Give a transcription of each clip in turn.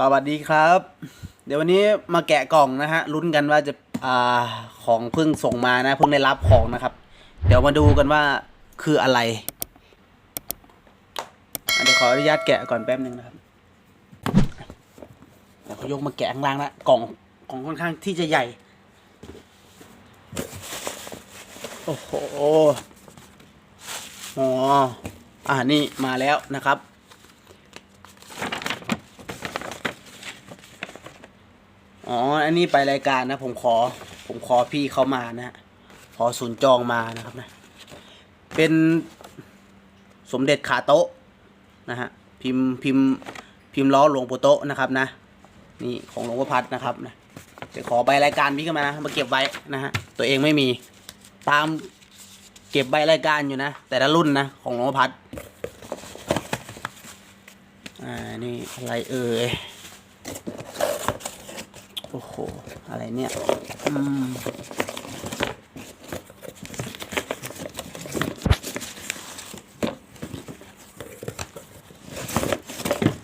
สวัสดีครับ เดี๋ยววันนี้มาแกะกล่องนะฮะลุ้นกันว่าจะอ่าของเพิ่งส่งมานะเพิ่งได้รับของนะครับ เดี๋ยวมาดูกันว่าคืออะไรเดี๋ยวขออนุญาตแกะก่อนแป๊บนึงนะครับเดี๋ยวเขายกมาแกะข้างล่างละกล่องกล่องค่อนข้างที่จะใหญ่ โอ้โหอ๋ออ่านี่มาแล้วนะครับ อ๋อ อันนี้ไปรายการนะ ผมขอ ผมขอพี่เขามานะฮะขอศูนย์จองมานะครับนะ เป็นสมเด็จขาโต๊ะนะฮะ พิมพ์พิมพ์พิมพ์ล้อหลวงปู่โต๊ะนะครับนะ นี่ของหลวงพ่อพัดนะครับนะเดี๋ยวขอใบรายการพี่เข้ามานะ มาเก็บไว้นะฮะ ตัวเองไม่มี ตามเก็บใบรายการอยู่นะ แต่ละรุ่นนะของหลวงพ่อพัด อ่า นี่อะไรเอ่ย โอ้โห อะไรเนี่ย อืม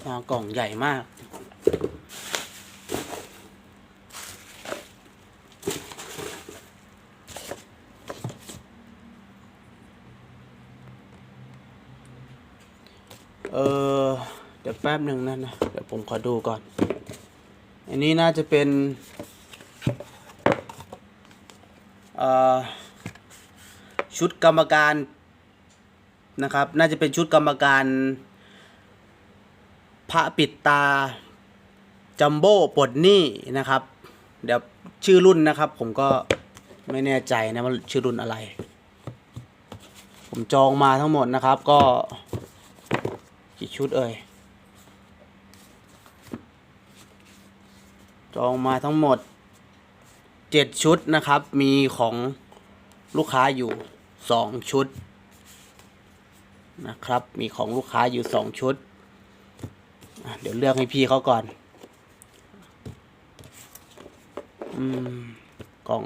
มากล่องใหญ่มาก เออ เดี๋ยวแป๊บหนึ่งนะนะ เดี๋ยวผมขอดูก่อน อันนี้น่าจะเป็นชุดกรรมการนะครับ น่าจะเป็นชุดกรรมการพระปิดตาจัมโบ้ปลดหนี้นะครับ เดี๋ยวชื่อรุ่นนะครับ ผมก็ไม่แน่ใจนะว่าชื่อรุ่นอะไร ผมจองมาทั้งหมดนะครับก็กี่ชุดเอ่ย จองมาทั้งหมดเจ็ดชุดนะครับ มีของลูกค้าอยู่สองชุดนะครับ มีของลูกค้าอยู่สองชุด เดี๋ยวเลือกให้พี่เขาก่อน อืม กล่อง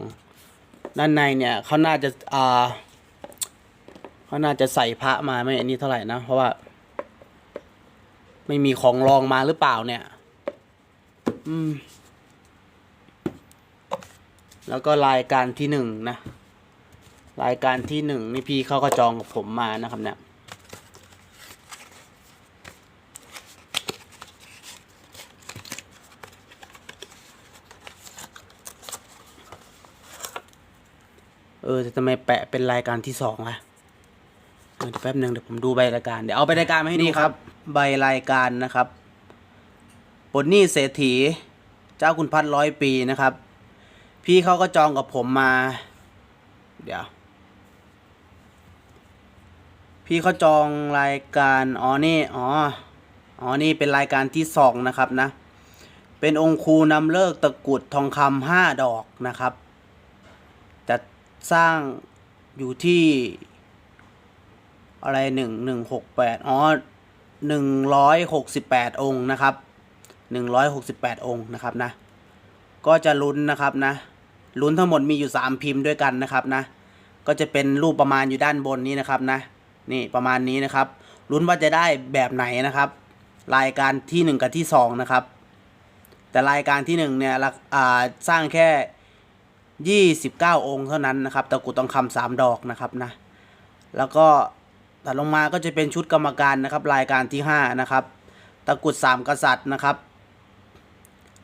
ด้านในเนี่ยเขาน่าจะอ่าเขาน่าจะใส่พระมาไม่อันนี้เท่าไหร่นะ เพราะว่า ไม่มีของรองมาหรือเปล่าเนี่ย อืม แล้วก็รายการที่หนึ่งนะ รายการที่หนึ่งนี่พี่เขาก็จองกับผมมานะครับเนี่ยเออแต่ทำไมแปะเป็นรายการที่สองอะเออเดี๋ยวแป๊บหนึ่งเดี๋ยวผมดูใบรายการ เดี๋ยวเอาใบรายการมาให้ดูครับ ใบรายการนะครับปลดหนี้เศรษฐี เจ้าคุณพัดร้อยปีนะครับ พี่เขาก็จองกับผมมา เดี๋ยว พี่เขาจองรายการอ๋อนี่อ๋ออ๋อนี่เป็นรายการที่สองนะครับนะ เป็นองค์ครูนำเลิกตะกุดทองคำห้าดอกนะครับจะสร้างอยู่ที่ อะไรหนึ่งหนึ่งหกแปดอ๋อหนึ่งร้อยหกสิบแปดองค์นะครับหนึ่งร้อยหกสิบแปดองค์นะครับนะ ก็จะลุ้นนะครับนะ ลุ้นทั้งหมดมีอยู่สามพิมพ์ด้วยกันนะครับนะ ก็จะเป็นรูปประมาณอยู่ด้านบนนี้นะครับนะ นี่ประมาณนี้นะครับลุ้นว่าจะได้แบบไหนนะครับ รายการที่หนึ่งกับที่สองนะครับ แต่รายการที่หนึ่งเนี่ยสร้างแค่ยี่สิบเก้าองค์เท่านั้นนะครับตะกุดทองคำสามดอกนะครับนะ แล้วก็ถัดลงมาก็จะเป็นชุดกรรมการนะครับ รายการที่ห้านะครับ ตะกุดสามกษัตริย์นะครับ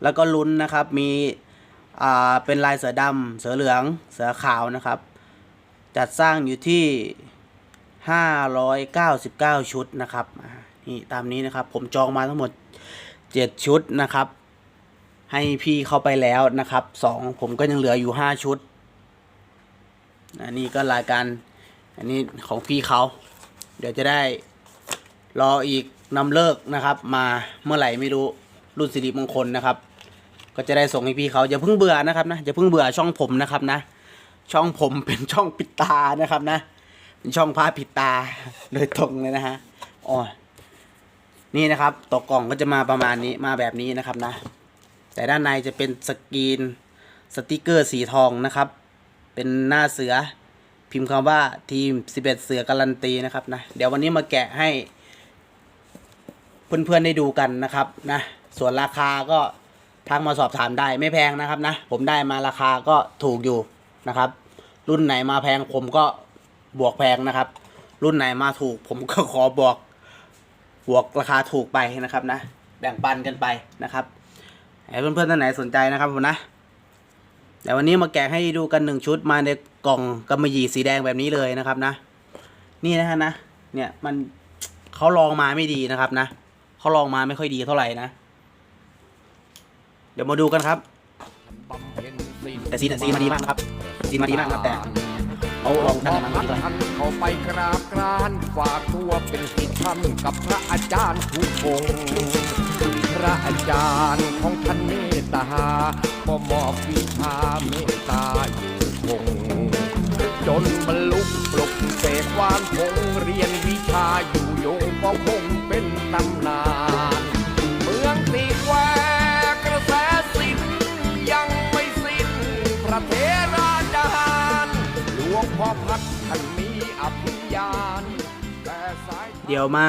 แล้วก็ลุ้นนะครับมี อ่าเป็นลายเสือดำเสือเหลืองเสือขาวนะครับ จัดสร้างอยู่ที่ 599 ชุดนะครับนี่ตามนี้นะครับผมจองมาทั้งหมด 7 ชุดนะครับ ให้พี่เข้าไปแล้วนะครับสองผมก็ยังเหลืออยู่ 5 ชุดอันนี้ก็รายการอันนี้ของพี่เขา เดี๋ยวจะได้รออีกนำเลิกนะครับ มาเมื่อไหร่ไม่รู้รุ่นสิริมงคลนะครับ ก็จะได้ส่งให้พี่เขาอย่าเพิ่งเบื่อนะครับนะอย่าเพิ่งเบื่อช่องผมนะครับนะ ช่องผมเป็นช่องปิดตานะครับนะเป็นช่องพาปิดตาโดยตรงเลยนะฮะอ๋อนี่นะครับตกกล่องก็จะมาประมาณนี้มาแบบนี้นะครับนะ แต่ด้านในจะเป็นสกรีนสติกเกอร์สีทองนะครับ เป็นหน้าเสือพิมพ์คำว่าทีม 11 เสือการันตีนะครับนะเดี๋ยววันนี้มาแกะให้ เพื่อนๆได้ดูกันนะครับนะส่วนราคาก็ ทักมาสอบถามได้ไม่แพงนะครับนะ ผมได้มาราคาก็ถูกอยู่นะครับ รุ่นไหนมาแพงผมก็บวกแพงนะครับ รุ่นไหนมาถูก ผมก็ขอบวกบวกราคาถูกไปนะครับนะ แบ่งปันกันไปนะครับให้เพื่อนๆท่านไหนสนใจนะครับผมนะแต่วันนี้มาแกะให้ดูกันหนึ่งชุดมาในกล่องกำมะหยี่สีแดงแบบนี้เลยนะครับนะ นี่นะฮะนะ เนี่ยมันเขาลองมาไม่ดีนะครับนะเขาลองมาไม่ค่อยดีเท่าไหร่นะ เดี๋ยวมาดูกันครับ แต่ซีนซีนมาดีมากนะครับซีนมาดีมากนะครับแต่เขาลองทำมาไม่ดีเท่าไหร่ท่านเขาไปกราบกรานฝากตัวเป็นสิทธิ์ท่านกับพระอาจารย์ทุกองค์พระอาจารย์ของท่านเมตตาก็มอบวิชาเมตตาอยู่คง จนบรรลุปลุกเสกวานพงเรียนวิชาอยู่ยงก็คงเป็นตำนาน เมืองตีแคว ระเทราจารย์หลวงพ่อพัดท่านมีอภิญญาณแต่สายเดี๋ยวมา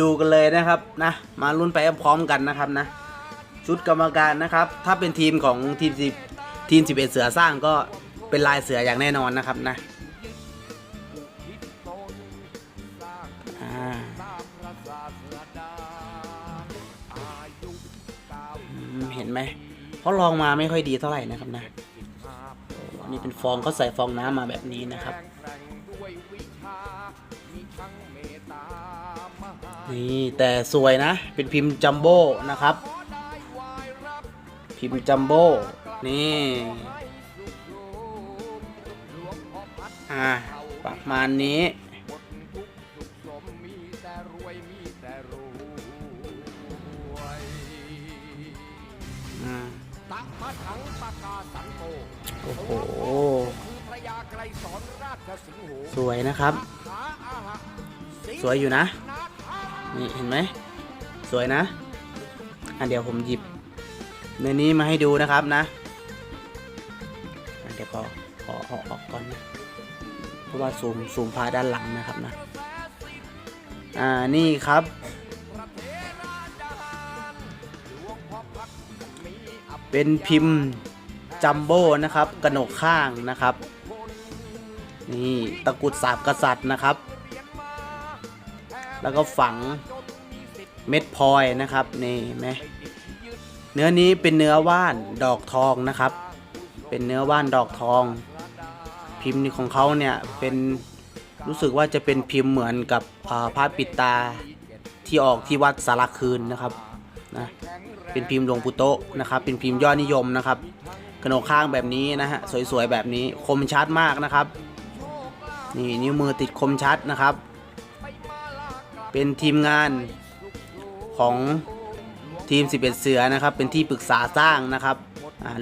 ดูกันเลยนะครับนะ มาลุ้นไปพร้อมกันนะครับนะ ชุดกรรมการนะครับ ถ้าเป็นทีมของทีมสิบทีมสิบเอ็ดเสือสร้างก็เป็นลายเสืออย่างแน่นอนนะครับนะเห็นไหมเขาลองมาไม่ค่อยดีเท่าไหร่นะครับนะ นี่เป็นฟองเขาใส่ฟองน้ำมาแบบนี้นะครับ นี่แต่สวยนะ เป็นพิมพ์จัมโบ้นะครับ พิมพ์จัมโบ้นี่อ่าประมาณนี้ ถังปากาสังโตโอ้โหคือพระยาไกรสอนราชสิงห์โหสวยนะครับ ขาอาหะสวยอยู่นะ นาคานี่เห็นไหมสวยนะอะเดี๋ยวผมหยิบในนี้มาให้ดูนะครับนะอะเดี๋ยวขอขอเอาออกก่อนนะเพราะว่าซูมซูมพาด้านหลังนะครับนะอ่านี่ครับ เป็นพิมพ์จัมโบ้นะครับกระหนกข้างนะครับ นี่ตะกุดสาบกษัตริย์นะครับ แล้วก็ฝังเม็ดพลอยนะครับนี่เห็นไหมเนื้อนี้เป็นเนื้อว่านดอกทองนะครับ เป็นเนื้อว่านดอกทอง พิมพ์ของเขาเนี่ยเป็นรู้สึกว่าจะเป็นพิมพ์เหมือนกับอ่าพระปิดตาที่ออกที่วัดสารคืนนะครับนะ เป็นพิมพ์ลงปู่โตะนะครับเป็นพิมพ์ยอดนิยมนะครับกระโหนกข้างแบบนี้นะฮะสวยๆแบบนี้คมชัดมากนะครับนี่นิ้วมือติดคมชัดนะครับ เป็นทีมงานของทีม 11 เสือนะครับ เป็นที่ปรึกษาสร้างนะครับ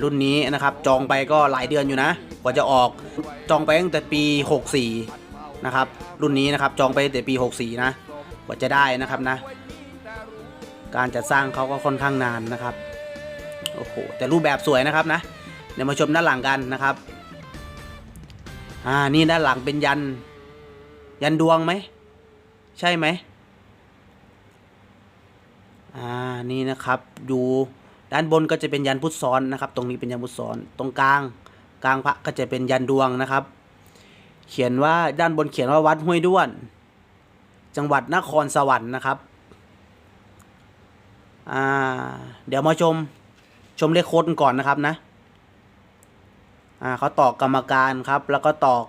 รุ่นนี้นะครับจองไปก็หลายเดือนอยู่นะกว่าจะออกจองไปตั้งแต่ปี 64 นะครับ รุ่นนี้นะครับจองไปตั้งแต่ปี 64 นะกว่าจะได้นะครับนะ การจัดสร้างเขาก็ค่อนข้างนานนะครับโอ้โหแต่รูปแบบสวยนะครับนะเดี๋ยวมาชมด้านหลังกันนะครับอ่านี่ด้านหลังเป็นยัน ยันดวงไหมใช่ไหมอ่านี่นะครับดูด้านบนก็จะเป็นยันพุทธซ้อนนะครับ ตรงนี้เป็นยันพุทธซ้อนตรงกลาง กลางพระก็จะเป็นยันดวงนะครับ เขียนว่าด้านบนเขียนว่าวัดห้วยด้วน จังหวัดนครสวรรค์นะครับ อ่า เดี๋ยวมาชมชมเลขโค้ดกันก่อนนะครับนะ อ่าเขาตอกกรรมการครับ แล้วก็ตอก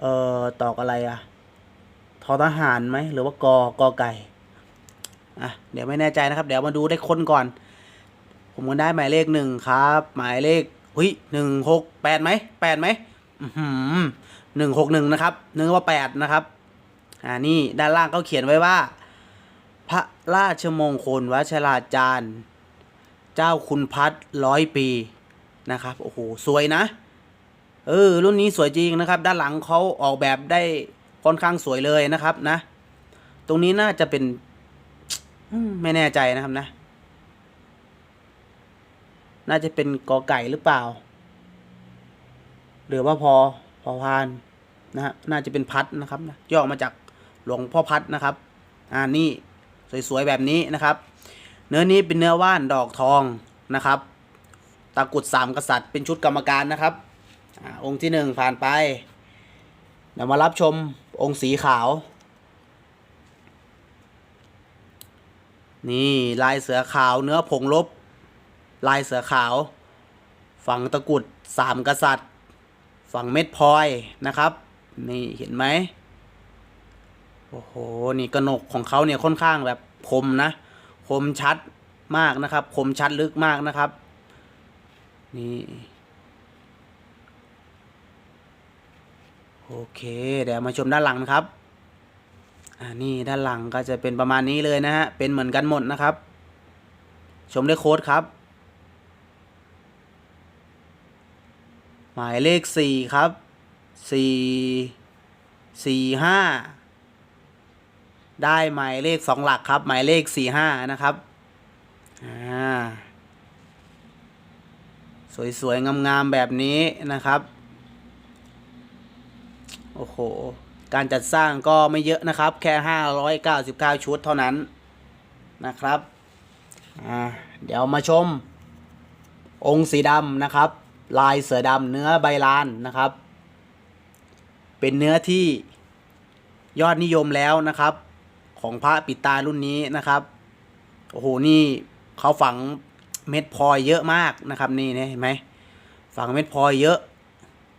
เอ่อตอกอะไรอะทอทหารไหมหรือว่ากอกอไก่อะเดี๋ยวไม่แน่ใจนะครับ เดี๋ยวมาดูได้คนก่อน ผมก็ได้หมายเลขหนึ่งครับ หมายเลขหุ้ยหนึ่งหกแปดไหมแปดไหมหนึ่งหกหนึ่งนะครับนึกว่าแปดนะครับ อ่านี่ด้านล่างเขาเขียนไว้ว่า พระราชมงคลวชราจารย์ เจ้าคุณพัฒร้อยปีนะครับโอ้โหสวยนะ เออ รุ่นนี้สวยจริงนะครับ ด้านหลังเขาออกแบบได้ค่อนข้างสวยเลยนะครับนะ ตรงนี้น่าจะเป็นไม่แน่ใจนะครับนะ น่าจะเป็นกอไก่หรือเปล่า หรือว่าพอพอพานนะฮะน่าจะเป็นพัดนะครับนะย่อมาจากหลวงพ่อพัดนะครับ อ่านี่ สวยๆแบบนี้นะครับ เนื้อนี้เป็นเนื้อว่านดอกทองนะครับ ตะกุดสามกษัตริย์เป็นชุดกรรมการนะครับอองค์ที่หนึ่งผ่านไปเดี๋ยวมารับชมองค์สีขาว นี่ลายเสือขาวเนื้อผงลบ ลายเสือขาว ฝั่งตะกุดสามกษัตริย์ ฝั่งเม็ดพลอยนะครับ นี่เห็นไหม โอ้โห นี่กระหนกของเขาเนี่ยค่อนข้างแบบคมนะ คมชัดมากนะครับ คมชัดลึกมากนะครับ นี่ โอเค เดี๋ยวมาชมด้านหลังนะครับ อ่า นี่ด้านหลังก็จะเป็นประมาณนี้เลยนะฮะ เป็นเหมือนกันหมดนะครับ ชมด้วยโค้ดครับ หมายเลขสี่ครับสี่สี่ห้า ได้หมายเลขสองหลักครับ หมายเลขสี่ห้านะครับอ่าสวยๆ งามๆ แบบนี้นะครับ โอ้โห การจัดสร้างก็ไม่เยอะนะครับ แค่ 599 ชุดเท่านั้นนะครับ อ่า เดี๋ยวมาชม องค์สีดำนะครับ ลายเสือดำเนื้อใบลานนะครับ เป็นเนื้อที่ยอดนิยมแล้วนะครับ ของพระปิดตารุ่นนี้นะครับ โอ้โห นี่เขาฝังเม็ดพลอยเยอะมากนะครับนี่เห็นไหมฝังเม็ดพลอยเยอะ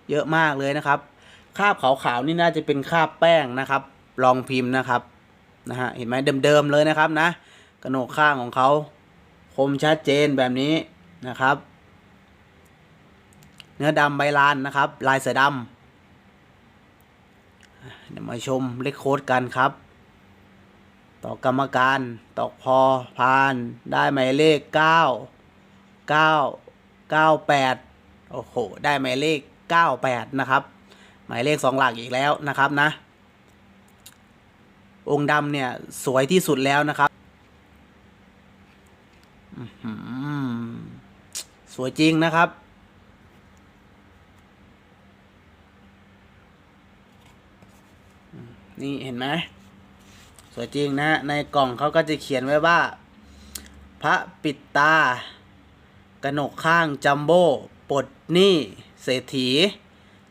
เยอะมากเลยนะครับ คราบขาวๆนี่น่าจะเป็นคราบแป้งนะครับรองพิมพ์นะครับนะฮะเห็นไหมเดิมๆเลยนะครับนะกระโหนกข้างของเขาคมชัดเจนแบบนี้นะครับ เนื้อดำใบลานนะครับ ลายเสือดำเดี๋ยวมาชมเลขโค้ดกันครับ ต่อกรรมการตอกพอพาน ได้หมายเลขเก้าเก้าเก้าแปดโอ้โห ได้หมายเลขเก้าแปดนะครับ หมายเลขสองหลักอีกแล้วนะครับนะ องค์ดำเนี่ย สวยที่สุดแล้วนะครับอื้อหือสวยจริงนะครับนี่เห็นไหม สวยจริงนะในกล่องเขาก็จะเขียนไว้ว่า พระปิดตา กระหนกข้างจัมโบ้ปลดหนี้เศรษฐี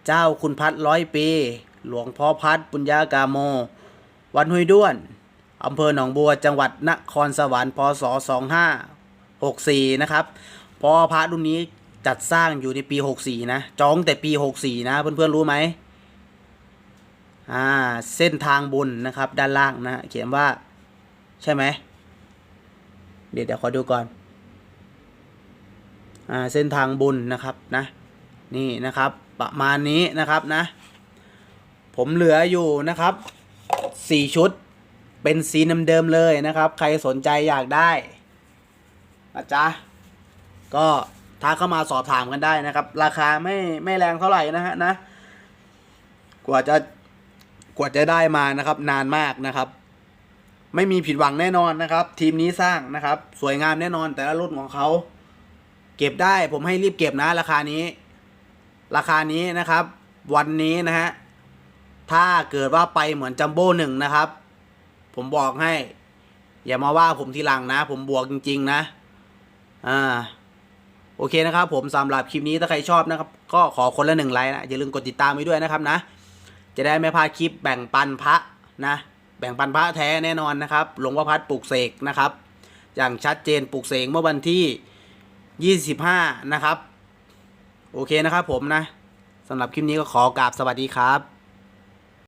เจ้าคุณพัดร้อยปี หลวงพ่อพัดปุญญากาโม วันห้วยด้วนอำเภอหนองบัวจังหวัดนครสวรรค์พศ 2564 นะครับเพอพระรุ่นนี้จัดสร้างอยู่ในปี 64 นะ จองแต่ปี 64 นะ เพื่อนๆ รู้ไหม อ่าเส้นทางบุญนะครับ ด้านล่างนะเขียนว่าใช่ไหมเดี๋ยวเดี๋ยวขอดูก่อนอ่าเส้นทางบุญนะครับนะนี่นะครับประมาณนี้นะครับนะ ผมเหลืออยู่นะครับสี่ชุดเป็นสีเดิมๆเลยนะครับ ใครสนใจอยากได้นะจ๊ะก็ทักเข้ามาสอบถามกันได้นะครับ ราคาไม่ไม่แรงเท่าไหร่นะฮะนะ กว่าจะ กว่าจะได้มานะครับ นานมากนะครับ ไม่มีผิดหวังแน่นอนนะครับ ทีมนี้สร้างนะครับ สวยงามแน่นอน แต่ละรุ่นของเขา เก็บได้ผมให้รีบเก็บนะ ราคานี้ ราคานี้นะครับ วันนี้นะฮะถ้าเกิดว่าไปเหมือนจัมโบ้หนึ่งนะครับ ผมบอกให้ อย่ามาว่าผมทีหลังนะ ผมบวกจริง ๆ นะ อ่า โอเคนะครับ ผมสำหรับคลิปนี้ถ้าใครชอบนะครับ ก็ขอคนละหนึ่งไลค์นะ อย่าลืมกดติดตามไว้ด้วยนะครับนะ จะได้ไม่พลาดคลิปแบ่งปันพระนะ แบ่งปันพระแท้แน่นอนนะครับ หลวงพ่อพัดปลูกเสกนะครับ อย่างชัดเจนปลูกเสกเมื่อวันที่ 25 นะครับ โอเคนะครับผมนะสำหรับคลิปนี้ก็ขอกราบสวัสดีครับ